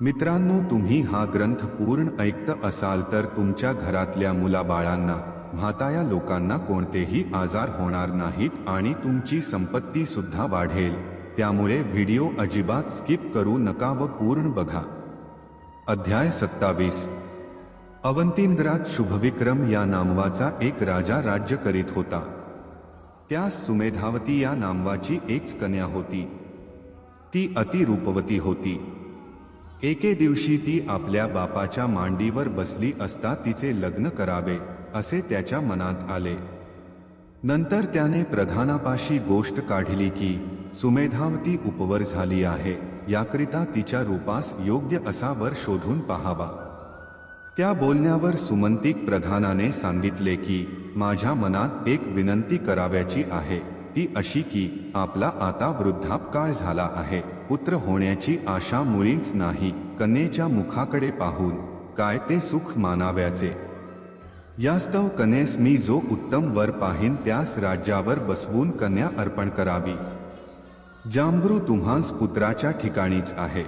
मित्रांनो तुम्ही हा ग्रंथ पूर्ण ऐकत असाल तर तुमच्या घरातल्या मुलाबाळांना म्हाताया लोकांना कोणतेही आजार होणार नाहीत आणि तुमची संपत्ती सुद्धा वाढेल. त्यामुळे व्हिडिओ अजिबात स्किप करू नका व पूर्ण बघा. अध्याय सत्तावीस. अवंतींद्रात शुभविक्रम या नामवाचा एक राजा राज्य करीत होता. त्यास सुमेधावती या नामवाची एक कन्या होती. ती अतिरूपवती होती. एके दिवशी ती आपल्या बापाच्या मांडीवर बसली असता तिचे लग्न करावे असे त्याच्या मनात आले. नंतर त्याने प्रधानापाशी गोष्ट काढली की सुमेधावती उपवर झाली आहे याकरिता तिच्या रूपास योग्य असा वर शोधून पहावा. त्या बोलण्यावर सुमंतिक प्रधानाने सांगितले की माझ्या मनात एक विनंती कराव्याची आहे ती अशी की आपला आता वृद्धापकाळ झाला आहे? पुत्र होण्याची आशा मुळीच नाही. कनेच्या मुखाकडे पाहून काय ते सुख मानाव्याचे. यास्तव कनेस मी जो उत्तम वर पाहीन त्यास राज्यावर बसवून कन्या अर्पण करावी. जांभरू तुम्हास पुत्राच्या ठिकाणीच आहे.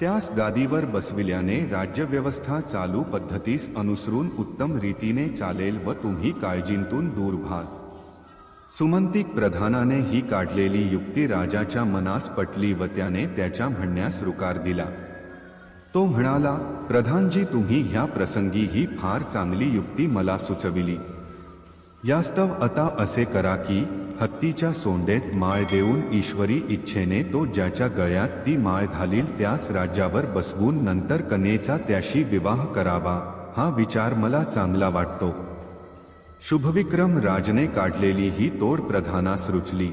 त्यास गादीवर बसविल्याने राज्यव्यवस्था चालू पद्धतीस अनुसरून उत्तम रीतीने चालेल व तुम्ही काळजींतून दूर व्हाल. सुमंतिक प्रधानाने ही काढलेली युक्ती राजाच्या मनास पटली व त्याने त्याच्या म्हणण्यास रुकार दिला. तो म्हणाला प्रधानजी तुम्ही ह्या प्रसंगी ही फार चांगली युक्ती मला सुचविली. यास्तव आता असे करा की हत्तीच्या सोंडेत माळ देऊन ईश्वरी इच्छेने तो ज्याच्या गळ्यात ती माळ घालील त्यास राज्यावर बसवून नंतर कनेचा त्याशी विवाह करावा हा विचार मला चांगला वाटतो. शुभविक्रम राजने काढलेली ही तोड प्रधानास रुचली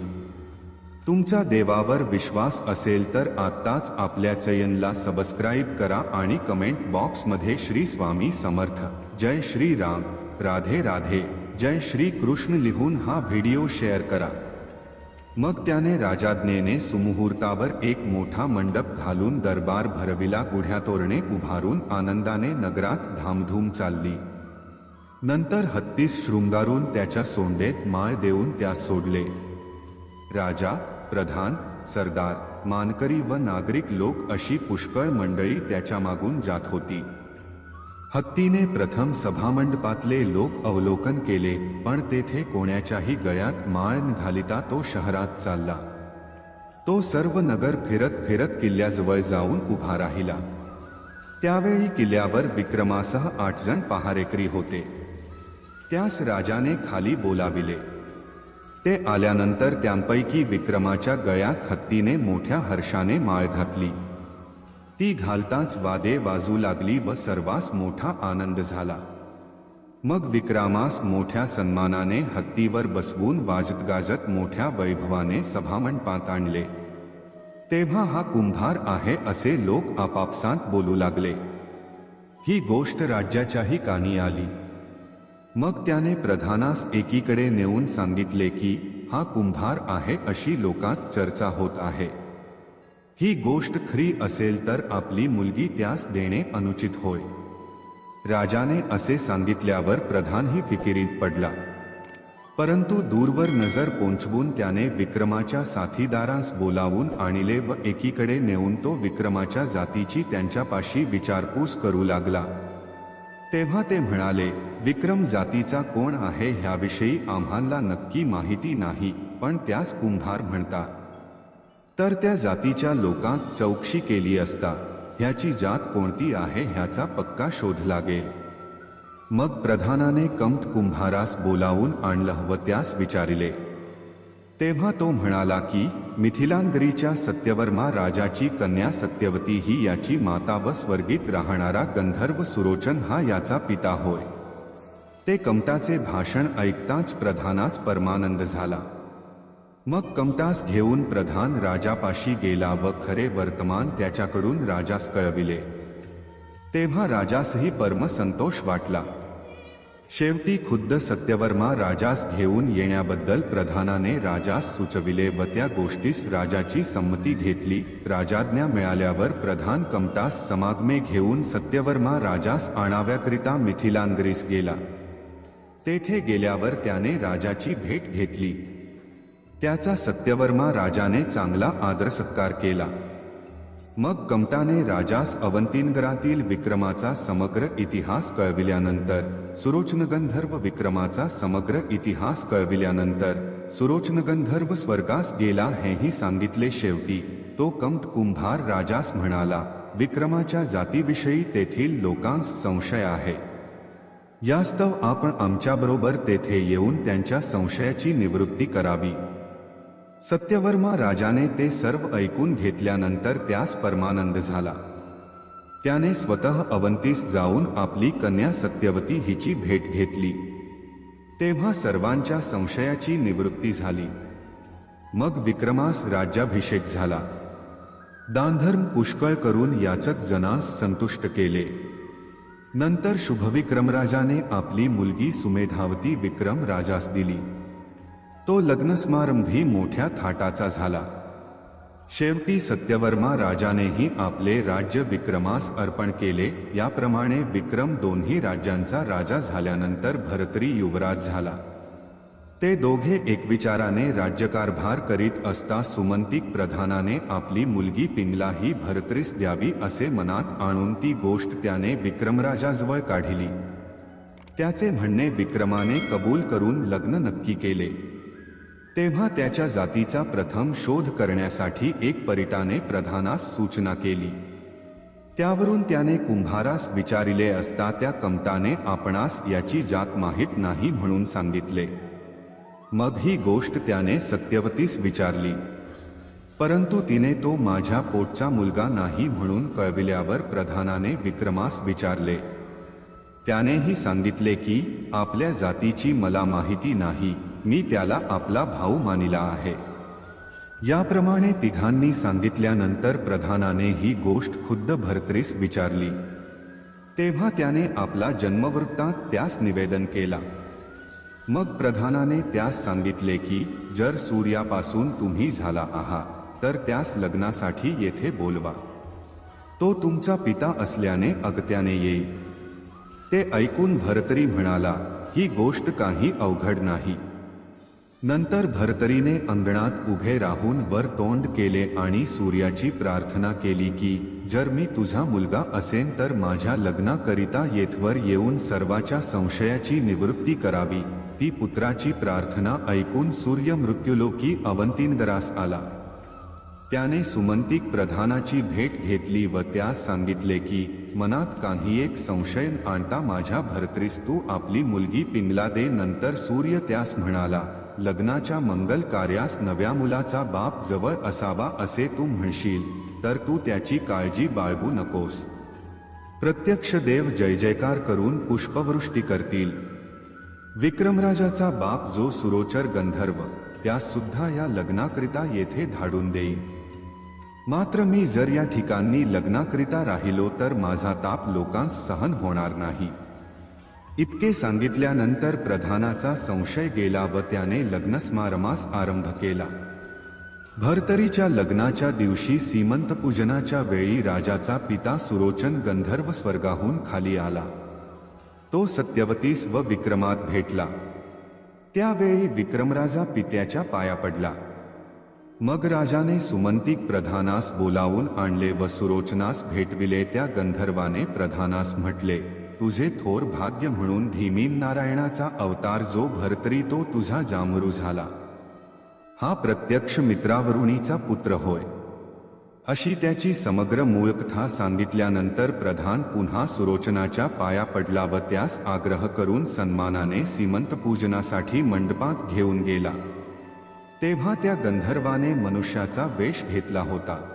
तुमचा देवावर विश्वास असेल तर आत्ताच आपल्या चयनला सबस्क्राईब करा आणि कमेंट बॉक्समध्ये श्री स्वामी समर्थ. जय श्री राम. राधे राधे. जय श्री कृष्ण लिहून हा व्हिडिओ शेअर करा. मग त्याने राजाज्ञेने सुमुहूर्तावर एक मोठा मंडप घालून दरबार भरविला गुढ्या तोरणे उभारून आनंदाने नगरात धामधूम चालली. नंतर हत्तीस शृंगारून त्याच्या सोंडेत माळ देऊन त्यास सोडले. राजा प्रधान सरदार मानकरी व नागरिक लोक अशी पुष्कळ मंडळी त्याच्या मागून जात होती. हत्तीने प्रथम सभामंडपातले लोक अवलोकन केले पण तेथे कोण्याच्याही गळ्यात माळ घालिता तो शहरात चालला. तो सर्व नगर फिरत फिरत किल्ल्याजवळ जाऊन उभा राहिला. त्यावेळी किल्ल्यावर विक्रमासह आठ जण पहारेकरी होते. त्यास राजाने खाली बोलाविले. ते आल्यानंतर त्यांपैकी विक्रमाच्या गळ्यात हत्तीने मोठ्या हर्षाने माळ घातली. ती घालताच वादे वाजू लागली व सर्वास मोठा आनंद झाला. मग विक्रमास मोठ्या सन्मानाने हत्तीवर बसवून वाजत गाजत मोठ्या वैभवाने सभामंडपात आणले. तेव्हा हा कुंभार आहे असे लोक आपापसात बोलू लागले. ही गोष्ट राज्याच्याही कानी आली. मग त्याने प्रधानास एकीकडे नेऊन सांगितले की हा कुंभार आहे अशी लोकात चर्चा होत आहे. ही गोष्ट खरी असेल तर आपली मुलगी त्यास देणे अनुचित होय. राजाने असे सांगितल्यावर प्रधानही फिकिरीत पडला. परंतु दूरवर नजर पोंचवून त्याने विक्रमाच्या साथीदारांस बोलावून आणले व एकीकडे नेऊन तो विक्रमाच्या जातीची त्यांच्यापाशी विचारपूस करू लागला. तेव्हा ते म्हणाले विक्रम जातीचा कोण आहे ह्याविषयी आम्हाला नक्की माहिती नाही पण त्यास कुंभार म्हणतात. तर त्या जातीच्या लोकांत चौकशी केली असता ह्याची जात कोणती आहे ह्याचा पक्का शोध लागेल. मग प्रधानाने कमट कुंभारास बोलावून आणलं व त्यास विचारिले तेव्हा तो म्हणाला की मिथिलांगरीच्या सत्यवर्मा राजाची कन्या सत्यवती ही याची माता व स्वर्गीत राहणारा गंधर्व सुरोचन हा याचा पिता होय. ते कमटाचे भाषण ऐकताच प्रधानास परमानंद झाला. मग कमटास घेऊन प्रधान राजापाशी गेला व खरे वर्तमान त्याच्याकडून राजास कळविले. तेव्हा राजासही परम संतोष वाटला. शेवटी खुद्द सत्यवर्मा राजास घेऊन येण्याबद्दल प्रधानाने राजास सुचविले व त्या गोष्टीस राजाची संमती घेतली. राजाज्ञा मिळाल्यावर प्रधान कमतास समागमे घेऊन सत्यवर्मा राजास आणाव्याकरिता मिथिलांग्रीस गेला. तेथे गेल्यावर त्याने राजाची भेट घेतली. त्याचा सत्यवर्मा राजाने चांगला आदर सत्कार केला. मग कमटाने राजास अवंतीनगरातील विक्रमाचा समग्र इतिहास कळविल्यानंतर सुरोचनगंधर्व विक्रमाचा समग्र इतिहास कळविल्यानंतर सुरोचनगंधर्व स्वर्गास गेला हेही सांगितले शेवटी. तो कमट कुंभार राजास म्हणाला विक्रमाच्या जातीविषयी तेथील लोकांस संशय आहे. यास्तव आपण आमच्याबरोबर तेथे येऊन त्यांच्या संशयाची निवृत्ती करावी. सत्यवर्मा राजाने ते सर्व ऐकून घेतल्यानंतर त्यास परमानंद झाला. त्याने स्वतः अवंतीस जाऊन आपली कन्या सत्यवती हिची भेट घेतली. तेव्हा सर्वांच्या संशयाची निवृत्ती झाली. मग विक्रमास राज्याभिषेक झाला. दानधर्म पुष्कळ करून याचक जनास संतुष्ट केले. नंतर शुभविक्रमराजाने आपली मुलगी सुमेधावती विक्रम राजास दिली. तो लग्नसमारंभी मोठ्या थाटाचा झाला. शेवटी सत्यवर्मा राजानेही आपले राज्य विक्रमास अर्पण केले. याप्रमाणे विक्रम दोन्ही राज्यांचा राजा झाल्यानंतर भरतरी युवराज झाला. ते दोघे एकविचाराने राज्यकारभार करीत असता सुमंतिक प्रधानाने आपली मुलगी पिंगला ही भरतरीस द्यावी असे मनात आणून ती गोष्ट त्याने विक्रमराजाजवळ काढिली. त्याचे म्हणणे विक्रमाने कबूल करून लग्न नक्की केले. तेव्हा त्याच्या जातीचा प्रथम शोध करण्यासाठी एक परिटाने प्रधानास सूचना केली. त्यावरून त्याने कुंभारास विचारिले असता त्या कमताने आपणास याची जात माहीत नाही म्हणून सांगितले. मग ही गोष्ट त्याने सत्यवतीस विचारली. परंतु तिने तो माझ्या पोटचा मुलगा नाही म्हणून कळविल्यावर प्रधानाने विक्रमास विचारले. त्यानेही सांगितले की आपल्या जातीची मला माहिती नाही. मी त्याला आपला भाऊ मानिला आहे. याप्रमाणे तिघांनी सांगितल्यानंतर प्रधानाने ही गोष्ट खुद्द भरत्रीस विचारली. तेव्हा त्याने आपला जन्मवृत्तांत त्यास निवेदन केला. मग प्रधानाने त्यास सांगितले की जर सूर्यापासून तुम्ही झाला आहात तर त्यास लग्नासाठी येथे बोलवा. तो तुमचा पिता असल्याने अगत्याने येईल. ते ऐकून भरतरी म्हणाला ही गोष्ट काही अवघड नाही. नंतर भरतरीने अंगणात उभे राहून वर तोंड केले आणि सूर्याची प्रार्थना केली की जर मी तुझा मुलगा असेन तर माझ्या लग्नाकरिता येथवर येऊन सर्वाच्या संशयाची निवृत्ती करावी. ती पुत्राची प्रार्थना ऐकून सूर्य मृत्युलोकी अवंतीनगरास आला. त्याने सुमंतिक प्रधानाची भेट घेतली व त्यास सांगितले की मनात काही एक संशय आणता माझ्या भरतरीस तू आपली मुलगी पिंगला दे नंतर सूर्य त्यास म्हणाला लग्नाच्या मंगल कार्यास नव्या मुलाचा बाप जवळ असावा असे तू म्हणशील तर तू त्याची काळजी बाळगू नकोस. प्रत्यक्ष देव जय जयकार करून पुष्पवृष्टी करतील. विक्रमराजाचा बाप जो सुरोचर गंधर्व त्यास सुद्धा या लग्नाकरिता येथे धाडून देईल मात्र मी जर या ठिकाणी लग्नाकरिता राहिलो तर माझा ताप लोकांस सहन होणार नाही. इतके सांगितल्यानंतर प्रधानाचा संशय गेला व त्याने लग्नस्मारमास आरंभ केला. भरतरीच्या लग्नाच्या दिवशी सीमंत पूजनाच्या वेळी राजाचा पिता सुरोचन गंधर्व स्वर्गाहून खाली आला. तो सत्यवतीस व विक्रमात भेटला. त्यावेळी विक्रमराजा पित्याच्या पाया पडला. मग राजाने सुमंतिक प्रधानास बोलावून आणले व सुरोचनास भेटविले त्या गंधर्वाने प्रधानास म्हटले तुझे थोर भाग्य म्हणून धीमीन नारायणाचा अवतार जो भरतरी तो तुझा जामरू झाला. हा प्रत्यक्ष मित्रावरुणीचा पुत्र होय. अशी त्याची समग्र मूळकथा सांगितल्यानंतर प्रधान पुन्हा सुरोचनाच्या पाया पडला व त्यास आग्रह करून सन्मानाने सीमंत पूजनासाठी मंडपात घेऊन गेला. तेव्हा त्या गंधर्वाने मनुष्याचा वेश घेतला होता.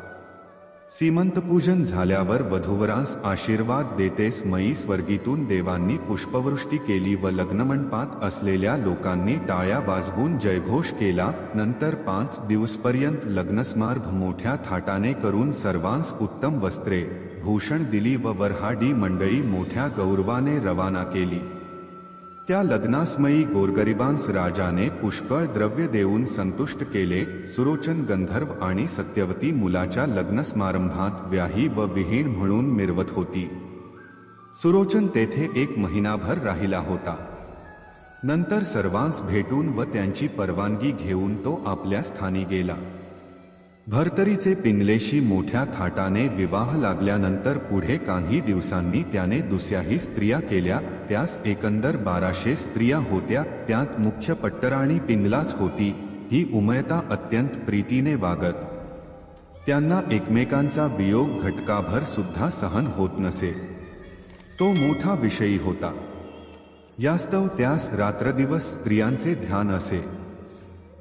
सीमंतपूजन झाल्यावर वधूवरांस आशीर्वाद देतेस मयी स्वर्गीतून देवांनी पुष्पवृष्टी केली व लग्नमंडपात असलेल्या लोकांनी टाळ्या वाजवून जयघोष केला. नंतर पाच दिवसपर्यंत लग्नस्मार्भ मोठ्या थाटाने करून सर्वांस उत्तम वस्त्रे भूषण दिली व वरहाडी मंडळी मोठ्या गौरवाने रवाना केली. त्या लग्नासमयी गोरगरिबांस राजाने पुष्कळ द्रव्य देऊन संतुष्ट केले. सुरोचन गंधर्व आणि सत्यवती मुलाच्या लग्न समारंभात व्याही व विहीण म्हणून मिरवत होती. सुरोचन तेथे एक महिनाभर राहिला होता. नंतर सर्वांस भेटून व त्यांची परवानगी घेऊन तो आपल्या स्थानी गेला. भरतरीचे पिंगलेशी मोठ्या थाटाने विवाह लागल्यानंतर पुढे काही दिवसांनी त्याने दुसऱ्याही स्त्रिया केल्या. त्यास एकंदर बाराशे स्त्रिया होत्या. त्यात मुख्य पट्टराणी पिंगलाच होती. ही उमयता अत्यंत प्रीतीने वागत. त्यांना एकमेकांचा वियोग घटकाभर सुद्धा सहन होत नसे. तो मोठा विषयी होता. यास्तव त्यास रात्रदिवस स्त्रियांचे ध्यान असे.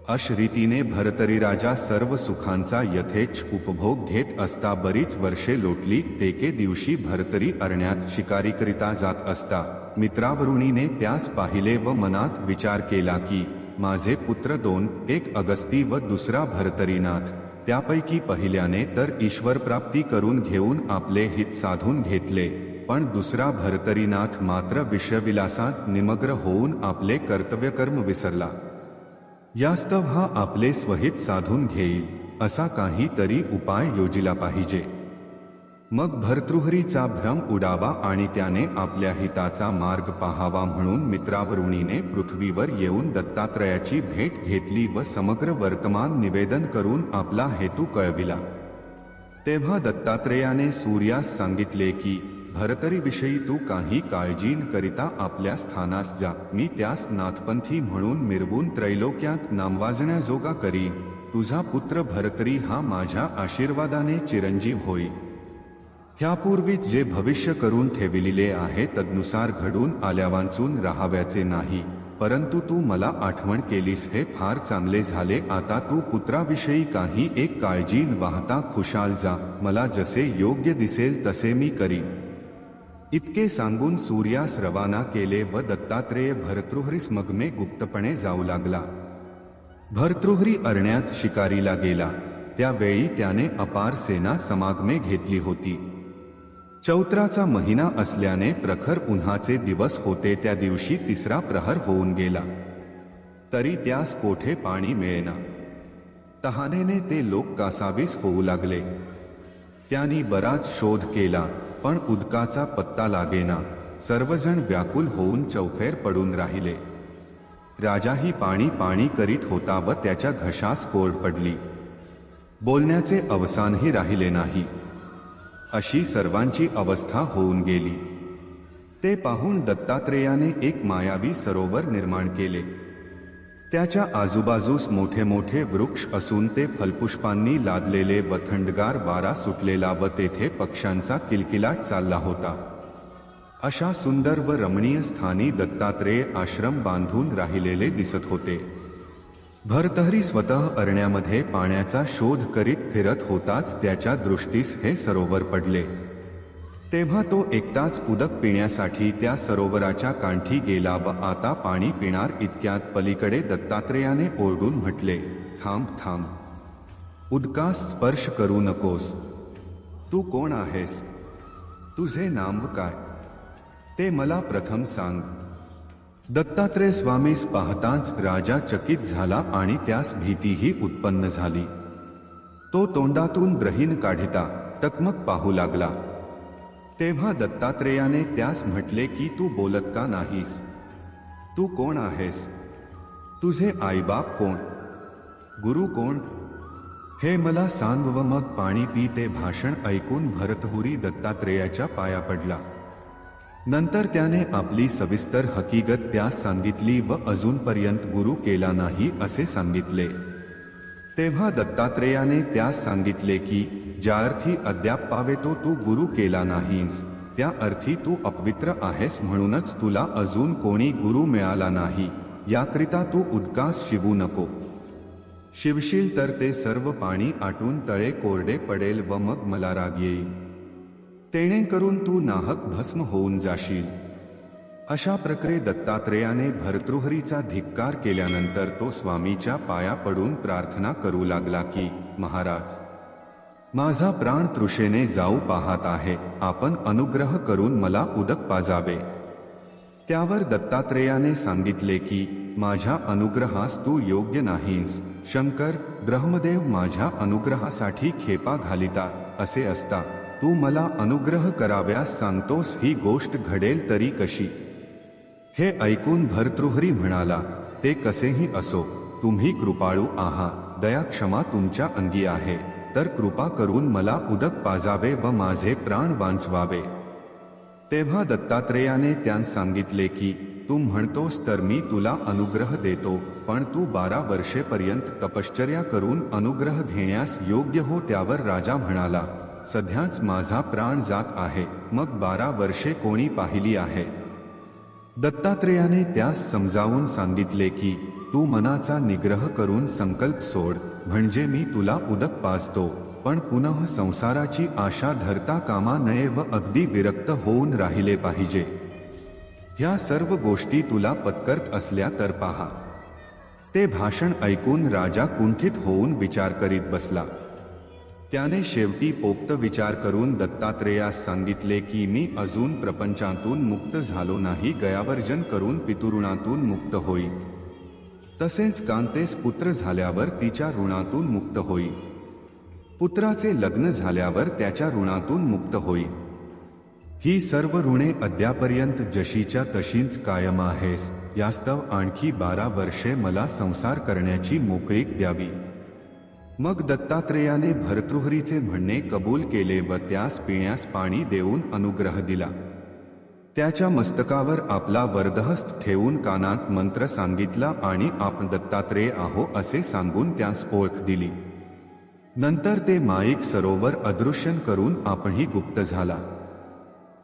अश रीतीने भरतरी राजा सर्व सुखांचा यथेच उपभोग घेत असता बरीच वर्षे लोटली तेके दिवशी भरतरी अरण्यात शिकारीकरिता जात असता. मित्रावरुणीने त्यास पाहिले व मनात विचार केला की माझे पुत्र दोन एक अगस्ती व दुसरा भरतरीनाथ. त्यापैकी पहिल्याने तर ईश्वर प्राप्ती करून घेऊन आपले हित साधून घेतले पण दुसरा भरतरीनाथ मात्र विषविलासात निमग्र होऊन आपले कर्तव्यकर्म विसरला. यास्तव हा आपले स्वहित साधून घेईल असा काहीतरी उपाय योजिला पाहिजे. मग भर्तृहरीचा भ्रम उडावा आणि त्याने आपल्या हिताचा मार्ग पाहावा म्हणून मित्रावरुणीने पृथ्वीवर येऊन दत्तात्रयाची भेट घेतली व समग्र वर्तमान निवेदन करून आपला हेतू कळविला. तेव्हा दत्तात्रेयाने सूर्यास सांगितले की भरतरीविषयी तू काही काळजीन करिता आपल्या स्थानास जा. मी त्यास नाथपंथी म्हणून मिरवून त्रैलोक्यात नामवाजण्याजोगा करी. तुझा पुत्र भरतरी हा माझ्या आशीर्वादाने चिरंजीव होई. ह्यापूर्वीच जे भविष्य करून ठेविलेले आहे तदनुसार घडून आल्यावांचून राहाव्याचे नाही. परंतु तू मला आठवण केलीस हे फार चांगले झाले. आता तू पुत्राविषयी काही एक काळजी वाहता खुशाल जा. मला जसे योग्य दिसेल तसे मी करी. इतके सांगून सूर्यास रवाना केले व दत्तात्रेय भरतृहरीस मगमे गुप्तपणे जाऊ लागला. भरतृहरी अरण्यात शिकारीला गेला. त्यावेळी त्याने अपार सेना समागमे घेतली होती. चौत्राचा महिना असल्याने प्रखर उन्हाचे दिवस होते त्या दिवशी तिसरा प्रहर होऊन गेला. तरी त्यास कोठे पाणी मिळेना. तहानेने ते लोक कासावीस होऊ लागले. त्यांनी बराच शोध केला. पण उदकाचा पत्ता लागेना. सर्वजण व्याकुल होऊन चौफेर पडून राहिले. राजाही पाणी पाणी करीत होता व त्याच्या घशास कोर पडली. बोलण्याचे अवसानही राहिले नाही. अशी सर्वांची अवस्था होऊन गेली. ते पाहून दत्तात्रेयाने एक मायावी सरोवर निर्माण केले. त्याच्या आजूबाजूस मोठे मोठे वृक्ष असून ते फलपुष्पांनी लादलेले व थंडगार वारा सुटलेला व तेथे पक्ष्यांचा किलकिलाट चालला होता. अशा सुंदर व रमणीय स्थानी दत्तात्रेय आश्रम बांधून राहिलेले दिसत होते. भरतहरी स्वतः अरण्यामध्ये पाण्याचा शोध करीत फिरत होताच त्याच्या दृष्टीस हे सरोवर पडले. तेव्हा तो एकटाच उदक पिण्यासाठी त्या सरोवराच्या कांठी गेला व आता पाणी पिणार इतक्यात पलीकडे दत्तात्रेयाने ओरडून म्हटले थांब थांब. उदकास स्पर्श करू नकोस. तू कोण आहेस? तुझे नाम काय? ते मला प्रथम सांग. दत्तात्रय स्वामीस पाहताच राजा चकित झाला आणि त्यास भीतीही उत्पन्न झाली. तो तोंडातून ब्रहीन काढिता टकमक पाहू लागला. तेव्हा दत्तात्रेयाने त्यास म्हटले की तू बोलत का नाहीस? तू कोण आहेस? तुझे आईबाप कोण? गुरु कोण? हे मला सांग व मग पाणी पी ते भाषण ऐकून भरतहुरी दत्तात्रेयाच्या पाया पडला. नंतर त्याने आपली सविस्तर हकीकत त्यास सांगितली व अजूनपर्यंत गुरु केला नाही असे सांगितले. तेव्हा दत्तात्रेयाने त्यास सांगितले की ज्या अर्थी अद्याप पावेतो तू गुरु केला नाहीस त्या अर्थी तू अपवित्र आहेस म्हणूनच तुला अजून कोणी गुरु मिळाला नाही याकरिता तू उदकास शिवू नको. शिवशील तर ते सर्व पाणी आटून तळे कोरडे पडेल व मग मला राग येईल. तेणे करून तू नाहक भस्म होऊन जाशील. अशा प्रकारे दत्तात्रेयाने भर्तृहरीचा धिक्कार केल्यानंतर तो स्वामीच्या पाया पडून प्रार्थना करू लागला की महाराज माझा प्राण तृषेने जाऊ पाहत आहे. आपण अनुग्रह करून मला उदक पाजावे. त्यावर दत्तात्रेयाने सांगितले की माझ्या अनुग्रहास तू योग्य नाहीस. शंकर ब्रह्मदेव माझ्या अनुग्रहासाठी खेपा घालिता. असे असता. तू मला अनुग्रह कराव्यास सांगतोस ही गोष्ट घडेल तरी कशी हे ऐकून भरतृहरी म्हणाला ते कसेही असो. तुम्ही कृपाळू आहात दया क्षमा तुमच्या अंगी आहे. तर कृपा करून मला उदक पाजावे व माझे प्राण वांचवावे. तेव्हा दत्तात्रेयाने त्यांस सांगितले की तू म्हणतोस तर मी तुला अनुग्रह देतो पण तू बारा वर्षेपर्यंत तपश्चर्या करून अनुग्रह घेण्यास योग्य हो त्यावर राजा म्हणाला सध्याच माझा प्राण जात आहे मग बारा वर्षे कोणी पाहिली आहे? दत्तात्रेयाने त्यास समजावून सांगितले की तू मनाचा निग्रह करून संकल्प सोड म्हणजे मी तुला उदक पाजतो पण पुनः संसाराची आशा धरता कामा नये व अगदी विरक्त होऊन राहिले पाहिजे. ह्या सर्व गोष्टी तुला पत्करत असल्या तर पहा. ते भाषण ऐकून राजा कुंठित होऊन विचार करीत बसला. त्याने शेवटी पोक्त विचार करून दत्तात्रेयास सांगितले की मी अजून प्रपंचातून मुक्त झालो नाही गयावर्जन करून पितुरुणातून मुक्त होईल तसेच कांतेस पुत्र झाल्यावर तिच्या ऋणातून मुक्त होई. पुत्राचे लग्न झाल्यावर त्याच्या ऋणातून मुक्त होई. ही सर्व ऋणे अद्यापर्यंत जशीच्या तशीच कायम आहेस यास्तव आणखी बारा वर्षे मला संसार करण्याची मोकळीक द्यावी. मग दत्तात्रेयाने भरतृहरीचे म्हणणे कबूल केले व त्यास पिण्यास पाणी देऊन अनुग्रह दिला. त्याच्या मस्तकावर आपला वरदहस्त ठेवून कानात मंत्र सांगितला आणि आपण दत्तात्रेय आहो असे सांगून त्यास ओळख दिली. नंतर ते माईक सरोवर अदृश्यन करून आपणही गुप्त झाला.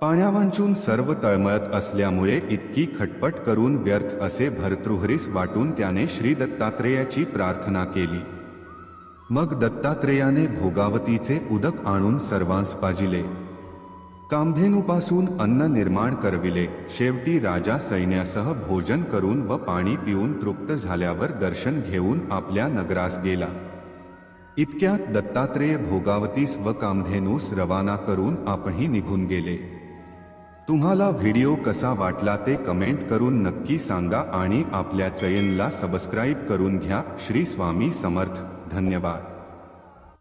पाण्यावांचून सर्व तळमळत असल्यामुळे इतकी खटपट करून व्यर्थ असे भरतृहरीस वाटून त्याने श्री दत्तात्रेयाची प्रार्थना केली. मग दत्तात्रेयाने भोगावतीचे उदक आणून सर्वांस पाजिले. कामधेनूपासून अन्न निर्माण करविले. शेवटी राजा सैन्यासह भोजन करून व पाणी पिऊन तृप्त झाल्यावर दर्शन घेऊन आपल्या नगरास गेला. इतक्यात दत्तात्रेय भोगावतीस व कामधेनूस रवाना करून आपणही निघून गेले. तुम्हाला व्हिडिओ कसा वाटला ते कमेंट करून नक्की सांगा आणि आपल्या चयनला सबस्क्राईब करून घ्या. श्री स्वामी समर्थ. धन्यवाद.